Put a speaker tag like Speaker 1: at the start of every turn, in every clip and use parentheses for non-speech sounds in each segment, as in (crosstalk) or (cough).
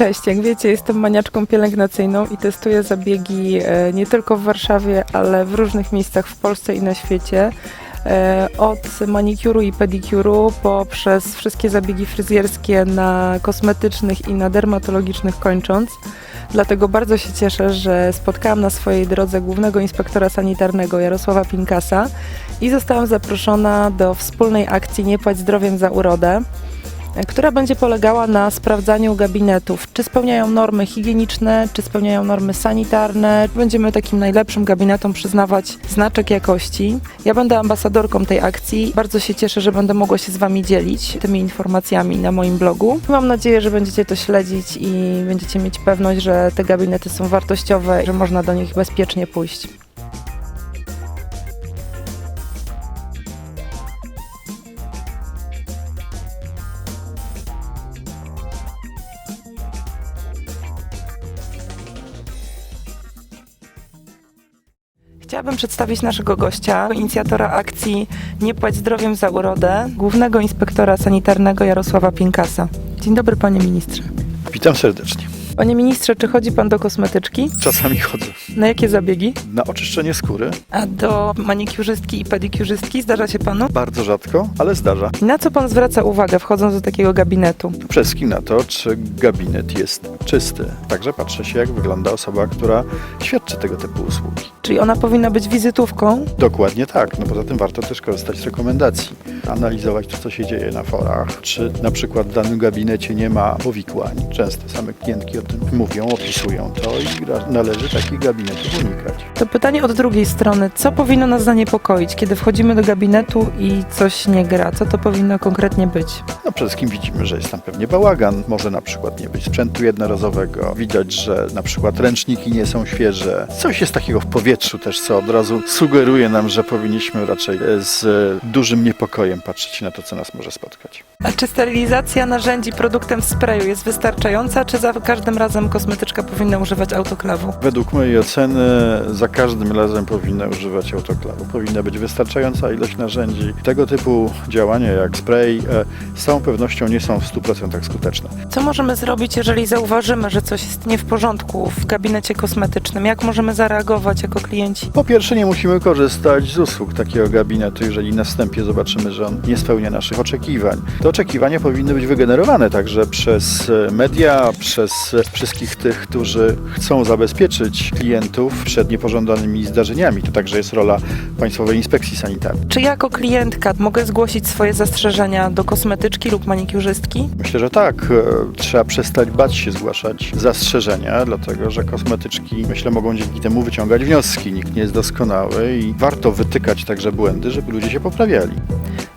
Speaker 1: Cześć, jak wiecie, jestem maniaczką pielęgnacyjną i testuję zabiegi e, nie tylko w Warszawie, ale w różnych miejscach w Polsce i na świecie. E, Od manikuru i pedikuru poprzez wszystkie zabiegi fryzjerskie na kosmetycznych i na dermatologicznych kończąc. Dlatego bardzo się cieszę, że spotkałam na swojej drodze głównego inspektora sanitarnego Jarosława Pinkasa i zostałam zaproszona do wspólnej akcji Nie płać zdrowiem za urodę która będzie polegała na sprawdzaniu gabinetów, czy spełniają normy higieniczne, czy spełniają normy sanitarne. Będziemy takim najlepszym gabinetom przyznawać znaczek jakości. Ja będę ambasadorką tej akcji. Bardzo się cieszę, że będę mogła się z Wami dzielić tymi informacjami na moim blogu. Mam nadzieję, że będziecie to śledzić i będziecie mieć pewność, że te gabinety są wartościowe, że można do nich bezpiecznie pójść. Chciałabym przedstawić naszego gościa, inicjatora akcji Nie płać zdrowiem za urodę, głównego inspektora sanitarnego Jarosława Pinkasa. Dzień dobry, panie ministrze.
Speaker 2: Witam serdecznie.
Speaker 1: Panie ministrze, czy chodzi pan do kosmetyczki?
Speaker 2: Czasami chodzę
Speaker 1: Na jakie zabiegi?
Speaker 2: na oczyszczenie skóry.
Speaker 1: A do manikiurzystki i pedikiurzystki zdarza się panu?
Speaker 2: Bardzo rzadko, ale zdarza.
Speaker 1: I na co pan zwraca uwagę wchodząc do takiego gabinetu?
Speaker 2: Przede wszystkim na to, czy gabinet jest czysty. Także patrzę się, jak wygląda osoba, która świadczy tego typu usługi.
Speaker 1: Czyli ona powinna być wizytówką?
Speaker 2: Dokładnie tak. No poza tym warto też korzystać z rekomendacji. Analizować to, co się dzieje na forach. Czy na przykład w danym gabinecie nie ma powikłań. Często same klientki o tym mówią, opisują to i należy takich gabinetów unikać.
Speaker 1: To pytanie od drugiej strony. Co powinno nas zaniepokoić, kiedy wchodzimy do gabinetu i coś nie gra? Co to powinno konkretnie być?
Speaker 2: No przede wszystkim widzimy, że jest tam pewnie bałagan. Może na przykład nie być sprzętu jednorazowego. Widać, że na przykład ręczniki nie są świeże. Coś jest takiego w powietrzu też, co od razu sugeruje nam, że powinniśmy raczej e, z e, dużym niepokojem patrzeć na to, co nas może spotkać.
Speaker 1: A czy sterylizacja narzędzi produktem w sprayu jest wystarczająca, czy za każdym razem kosmetyczka powinna używać autoklawu?
Speaker 2: Według mojej oceny za każdym razem powinna używać autoklawu. Powinna być wystarczająca ilość narzędzi. Tego typu działania jak spray e, z całą pewnością nie są w 100% skuteczne.
Speaker 1: Co możemy zrobić, jeżeli zauważymy, że coś jest nie w porządku w gabinecie kosmetycznym? Jak możemy zareagować jako klienci?
Speaker 2: Po pierwsze, nie musimy korzystać z usług takiego gabinetu, jeżeli na wstępie zobaczymy, że on nie spełnia naszych oczekiwań. Te oczekiwania powinny być wygenerowane także przez e, media, przez wszystkich tych, którzy chcą zabezpieczyć klientów przed niepożądanymi zdarzeniami. To także jest rola Państwowej Inspekcji Sanitarnej.
Speaker 1: Czy jako klientka mogę zgłosić swoje zastrzeżenia do kosmetyczki lub manikiurzystki?
Speaker 2: Myślę, że tak. E, Trzeba przestać bać się zgłaszać zastrzeżenia, dlatego że kosmetyczki, myślę, mogą dzięki temu wyciągać wnioski. Nikt nie jest doskonały i warto wytykać także błędy, żeby ludzie się poprawiali.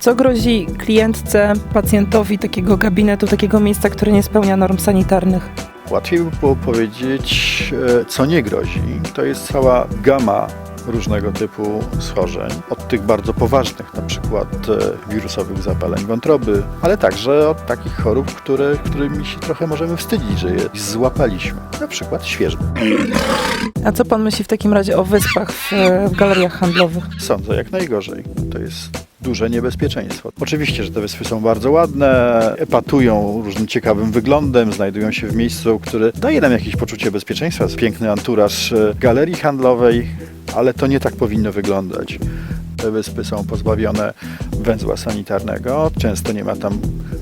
Speaker 1: Co grozi klientce, pacjentowi takiego gabinetu, takiego miejsca, które nie spełnia norm sanitarnych?
Speaker 2: Łatwiej by było powiedzieć, e, co nie grozi. To jest cała gama różnego typu schorzeń, od tych bardzo poważnych, na przykład e, wirusowych zapaleń wątroby, ale także od takich chorób, które, którymi się trochę możemy wstydzić, że je złapaliśmy, na przykład świeżby.
Speaker 1: A co pan myśli w takim razie o wyspach w, w galeriach handlowych?
Speaker 2: Sądzę jak najgorzej. To jest duże niebezpieczeństwo. Oczywiście, że te wyspy są bardzo ładne, epatują różnym ciekawym wyglądem, znajdują się w miejscu, które daje nam jakieś poczucie bezpieczeństwa. Piękny anturaż e, galerii handlowej, ale to nie tak powinno wyglądać. Te wyspy są pozbawione węzła sanitarnego, często nie ma tam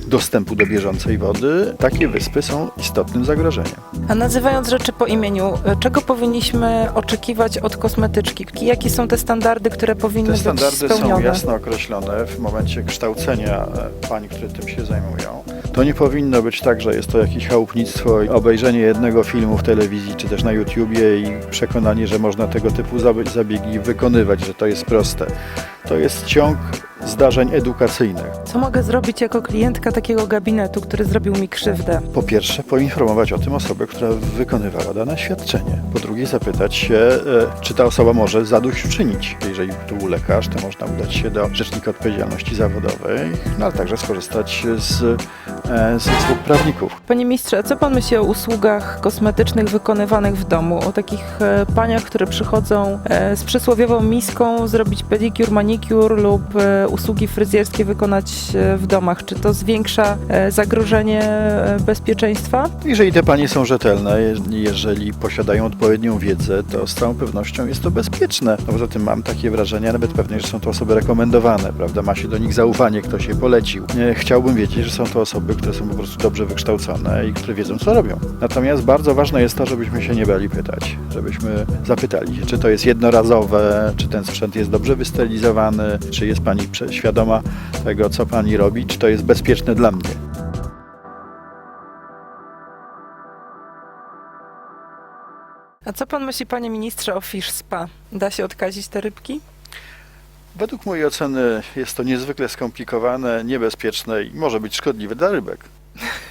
Speaker 2: dostępu do bieżącej wody. Takie wyspy są istotnym zagrożeniem.
Speaker 1: A nazywając rzeczy po imieniu, czego powinniśmy oczekiwać od kosmetyczki? Jakie są te standardy, które powinny
Speaker 2: Te
Speaker 1: być
Speaker 2: standardy są
Speaker 1: spełnione?
Speaker 2: jasno określone w momencie kształcenia e, pań, które tym się zajmują. To nie powinno być tak, że jest to jakieś chałupnictwo, obejrzenie jednego filmu w telewizji czy też na YouTubie i przekonanie, że można tego typu zabi- zabiegi wykonywać, że to jest proste. To jest ciąg zdarzeń edukacyjnych.
Speaker 1: Co mogę zrobić jako klientka takiego gabinetu, który zrobił mi krzywdę?
Speaker 2: Po pierwsze, poinformować o tym osobę, która wykonywała dane świadczenie. Po drugie, zapytać się, e, czy ta osoba może zadośćuczynić. Jeżeli tu był lekarz, to można udać się do Rzecznika Odpowiedzialności Zawodowej, no ale także skorzystać z, e, z usług prawników.
Speaker 1: Panie ministrze, a co pan myśli o usługach kosmetycznych wykonywanych w domu? O takich e, paniach, które przychodzą z przysłowiową miską zrobić pedikur, manikur lub usługi fryzjerskie wykonać e, w domach. Czy to zwiększa e, zagrożenie e, bezpieczeństwa?
Speaker 2: Jeżeli te panie są rzetelne, je- jeżeli posiadają odpowiednią wiedzę, to z całą pewnością jest to bezpieczne. No poza tym mam takie wrażenie, nawet pewnie, że są to osoby rekomendowane, prawda? Ma się do nich zaufanie, ktoś je polecił. Chciałbym wiedzieć, że są to osoby, które są po prostu dobrze wykształcone i które wiedzą, co robią. Natomiast bardzo ważne jest to, żebyśmy się nie bali pytać, żebyśmy zapytali się, czy to jest jednorazowe, czy ten sprzęt jest dobrze wystylizowany, czy jest pani świadoma tego, co pani robi, czy to jest bezpieczne dla mnie.
Speaker 1: A co pan myśli, panie ministrze, o Fish Spa? Da się odkazić te rybki?
Speaker 2: Według mojej oceny jest to niezwykle skomplikowane, niebezpieczne i może być szkodliwe dla rybek. (laughs)